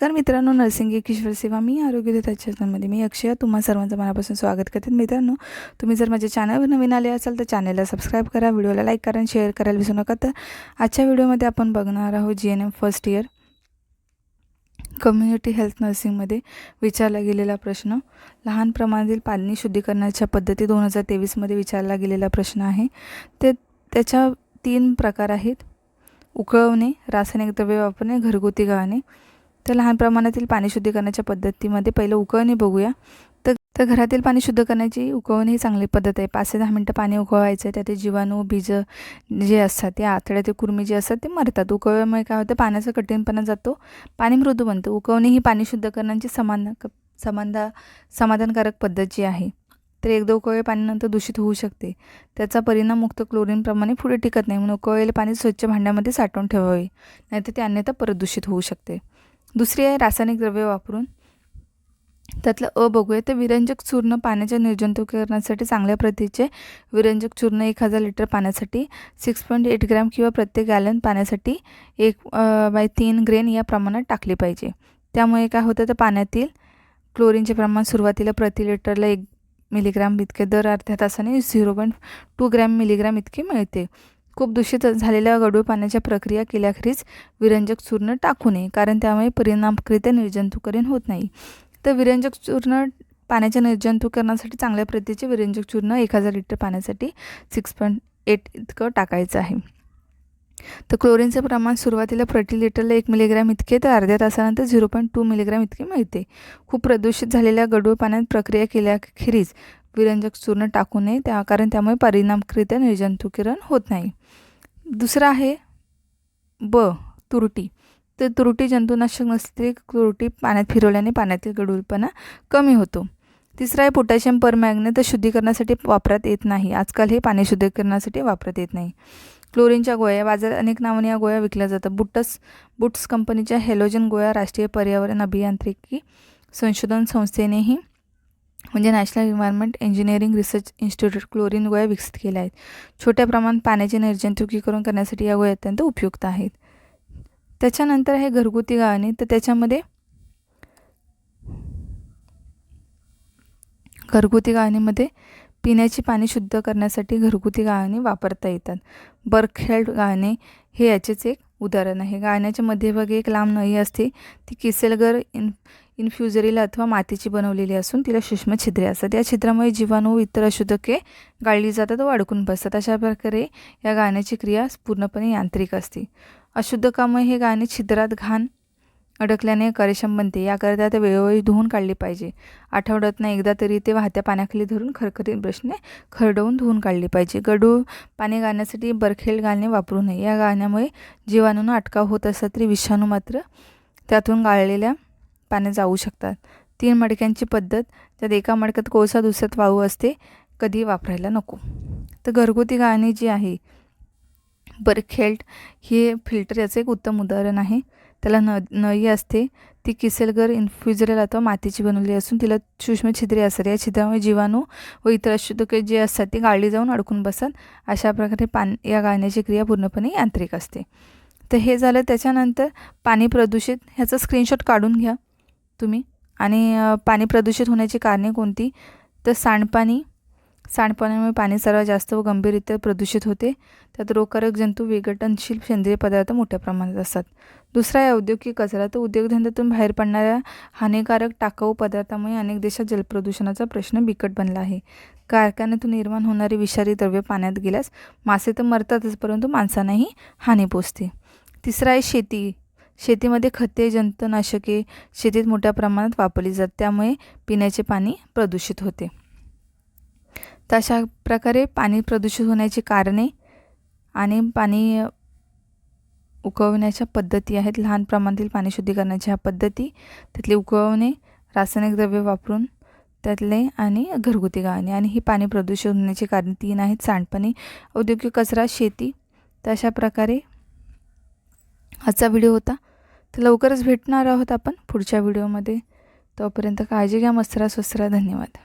नमस्कार मित्रांनो नर्सिंग एक ईश्वर सेवा मी आरोग्य त्या मी अक्षय. तुम्हा सर्वांचं मनापासून स्वागत करते. मित्रांनो तुम्ही जर माझ्या चॅनलवर नवीन आले असाल तर चॅनलला सबस्क्राईब करा व्हिडिओला लाईक करा आणि शेअर करायला विसरू नका. तर आजच्या व्हिडिओमध्ये आपण बघणार आहोत G N M first year community health नर्सिंगमध्ये विचारला गेलेला प्रश्न. लहान प्रमाणातील पाणी शुद्धीकरणाच्या पद्धती दोन हजार तेवीसमध्ये विचारला गेलेला प्रश्न आहे. ते त्याच्या तीन प्रकार आहेत. उकळवणे रासायनिक द्रव्य वापरणे घरगुती गाळणे. तर लहान प्रमाणातील पाणी शुद्धीकरणाच्या पद्धतीमध्ये पहिलं उकळणे बघूया. तर तर घरातील पाणी शुद्ध करण्याची उकळवणे ही चांगली पद्धत आहे. पाच ते दहा मिनटं पाणी उकळवायचं आहे. त्यात जीवाणू बीज जे असतात ते आतड्यातील कुर्मी जे असतात ते मरतात. उकळल्यामुळे काय होतं? पाण्याचा कठीणपणा जातो. पाणी मृदू बनतं. उकळवणे ही पाणी शुद्ध करण्याची समान समानदा समाधानकारक पद्धत जी आहे तर एकदा उकळले पाण्यानंतर दूषित होऊ शकते. त्याचा परिणाम मुक्त क्लोरीनप्रमाणे पुढे टिकत नाही. म्हणून उकळलेले पाणी स्वच्छ भांड्यामध्ये साठवून ठेवावे. नाहीतर ते अन्यथा परत दूषित होऊ शकते. दुसरी आहे रासायनिक द्रव्य वापरून. त्यातलं अ बघूया. तर विरंजक चूर्ण पाण्याच्या निर्जंतुकीकरणासाठी चांगल्या प्रतीचे विरंजक चूर्ण एक हजार लिटर पाण्यासाठी सिक्स पॉईंट एट ग्रॅम किंवा प्रत्येक गॅलन पाण्यासाठी एक बाय तीन ग्रेन या प्रमाणात टाकली पाहिजे. त्यामुळे काय होतं? तर पाण्यातील क्लोरीनचे प्रमाण सुरुवातीला प्रति लिटरला एक मिलीग्राम इतके दर अर्ध्या तासाने zero point two gram milligram इतके मिळते. खूप दूषित झालेल्या गढूळ पाण्याच्या प्रक्रिया केल्याखेरीज विरंजक चूर्ण टाकू नये कारण त्यामुळे परिणामकरित्या निर्जंतुकरण होत नाही. तर विरंजक चूर्ण पाण्याच्या निर्जंतुकरणासाठी चांगल्या प्रतीचे विरंजक चूर्ण एक हजार लिटर पाण्यासाठी सिक्स पॉईंट एट इतकं टाकायचं आहे. तर क्लोरीनचं प्रमाण सुरुवातीला प्रति लिटरला एक मिलीग्रॅम इतके तर अर्ध्या तासानंतर झिरो पॉईंट टू मिलीग्रॅम इतके मिळते. खूप प्रदूषित झालेल्या गडूळ पाण्यात प्रक्रिया केल्याखेरीज विरंजक चूर्ण टाकू नये. त्या कारण त्यामुळे परिणामकरित्या निर्जंतुकीकरण होत नाही. दुसरं आहे ब तुरटी. तर तुरटी जंतुनाशक नसते तुरटी पाण्यात फिरवल्याने पाण्यातील गडूळपणा कमी होतो. तिसरा आहे पोटॅशियम परमॅग्नेट तर शुद्धीकरणासाठी वापरात येत नाही. आजकाल हे पाणी शुद्धीकरणासाठी वापरात येत नाही. क्लोरीनच्या गोळ्या बाजारात अनेक नावाने या गोळ्या विकल्या जातात. बुट्टस बुट्स कंपनीच्या हेलोजन गोळ्या राष्ट्रीय पर्यावरण अभियांत्रिकी संशोधन संस्थेनेही म्हणजे national environment engineering research institute chlorine गोळ्या विकसित केल्या आहेत. छोट्या प्रमाणात पाण्याचे निर्जंतुकीकरण करण्यासाठी या गोळ्या अत्यंत उपयुक्त आहेत. त्याच्यानंतर आहे घरगुती गाळणे. तर त्याच्यामध्ये घरगुती गाळणीमध्ये पिण्याचे पाणी शुद्ध करण्यासाठी घरगुती गाळणी वापरता येतात. बर्कहेल्ड गाळणे हे याचेच एक उदाहरण आहे. गाण्याच्या मध्यभागी एक लांब नळी असते. ती किसेलगर इन इन्फ्युजरीला अथवा मातीची बनवलेली असून तिला सूक्ष्म छिद्रे असतात. या छिद्रामुळे जीवाणू इतर अशुद्धके गाळली जातात व अडकून बसतात. अशा प्रकारे या गाण्याची क्रिया पूर्णपणे यांत्रिक असते. अशुद्धकामुळे हे गाणे छिद्रात घाण अडकल्याने कार्यक्षम बनते. याकरिता ते वेळोवेळी धुवून काढली पाहिजे. आठवड्यातनं एकदा तरी ते वाहत्या पाण्याखाली धरून खरखरीत ब्रशने खरडवून धुवून काढली पाहिजे. गडूळ पाणी गाळण्यासाठी बरखेल गाळणे वापरू नये. या गाळण्यामुळे जीवाणूंना अटकाव होत असला तरी विषाणू मात्र त्यातून गाळलेल्या पाण्यात जाऊ शकतात. तीन मडक्यांची पद्धत. त्यात एका मडक्यात कोळसा दुसऱ्यात वाळू असते. कधी वापरायला नको. तर घरगुती गाळणी जी आहे बरखेल्ट हे फिल्टर याचं एक उत्तम उदाहरण आहे. त्याला न नळी असते. ती किसेलगर इन्फ्युजरल अथवा मातीची बनवली असून तिला सूक्ष्म छिद्रे असतात. या छिद्रामुळे जीवाणू व इतर अशुद्धके जे असतात ती गाळली जाऊन अडकून बसतात. अशा प्रकारे पान या गाळण्याची क्रिया पूर्णपणे यांत्रिक असते. तर हे झालं. त्याच्यानंतर पाणी प्रदूषित ह्याचा स्क्रीनशॉट काढून घ्या तुम्ही. आणि पाणी प्रदूषित होण्याची कारणे कोणती? तर सांडपाणी सांडपाण्यामुळे पाणी सर्वात जास्त व गंभीररित्या प्रदूषित होते. त्यात रोगकारक जंतू विघटनशील सेंद्रिय पदार्थ मोठ्या प्रमाणात असतात. दुसरा आहे औद्योगिक कचरा. तर उद्योगधंद्यातून बाहेर पडणाऱ्या हानिकारक टाकाऊ पदार्थामुळे अनेक देशात जलप्रदूषणाचा प्रश्न बिकट बनला आहे. कारखान्यातून निर्माण होणारी विषारी द्रव्य पाण्यात गेल्यास मासे तर मरतातच परंतु माणसांनाही हानी पोचते. तिसरा आहे शेती. शेतीमध्ये खते जंतनाशके शेतीत मोठ्या प्रमाणात वापरली जातात. त्यामुळे पिण्याचे पाणी प्रदूषित होते. तर अशा प्रकारे पाणी प्रदूषित होण्याची कारणे आणि पाणी उकळवण्याच्या पद्धती आहेत. लहान प्रमाणातील पाणी शुद्धीकरणाच्या पद्धती. त्यातले उकळवणे रासायनिक द्रव्य वापरून त्यातले आणि घरगुती गाळणे. आणि ही पाणी प्रदूषित होण्याची कारणे तीन आहेत. सांडपाणी औद्योगिक कचरा शेती. तर अशा प्रकारे आजचा व्हिडिओ होता. तर लवकरच भेटणार आहोत आपण पुढच्या व्हिडिओमध्ये. तोपर्यंत काळजी घ्या. मस्तरा स्वस्तरा धन्यवाद.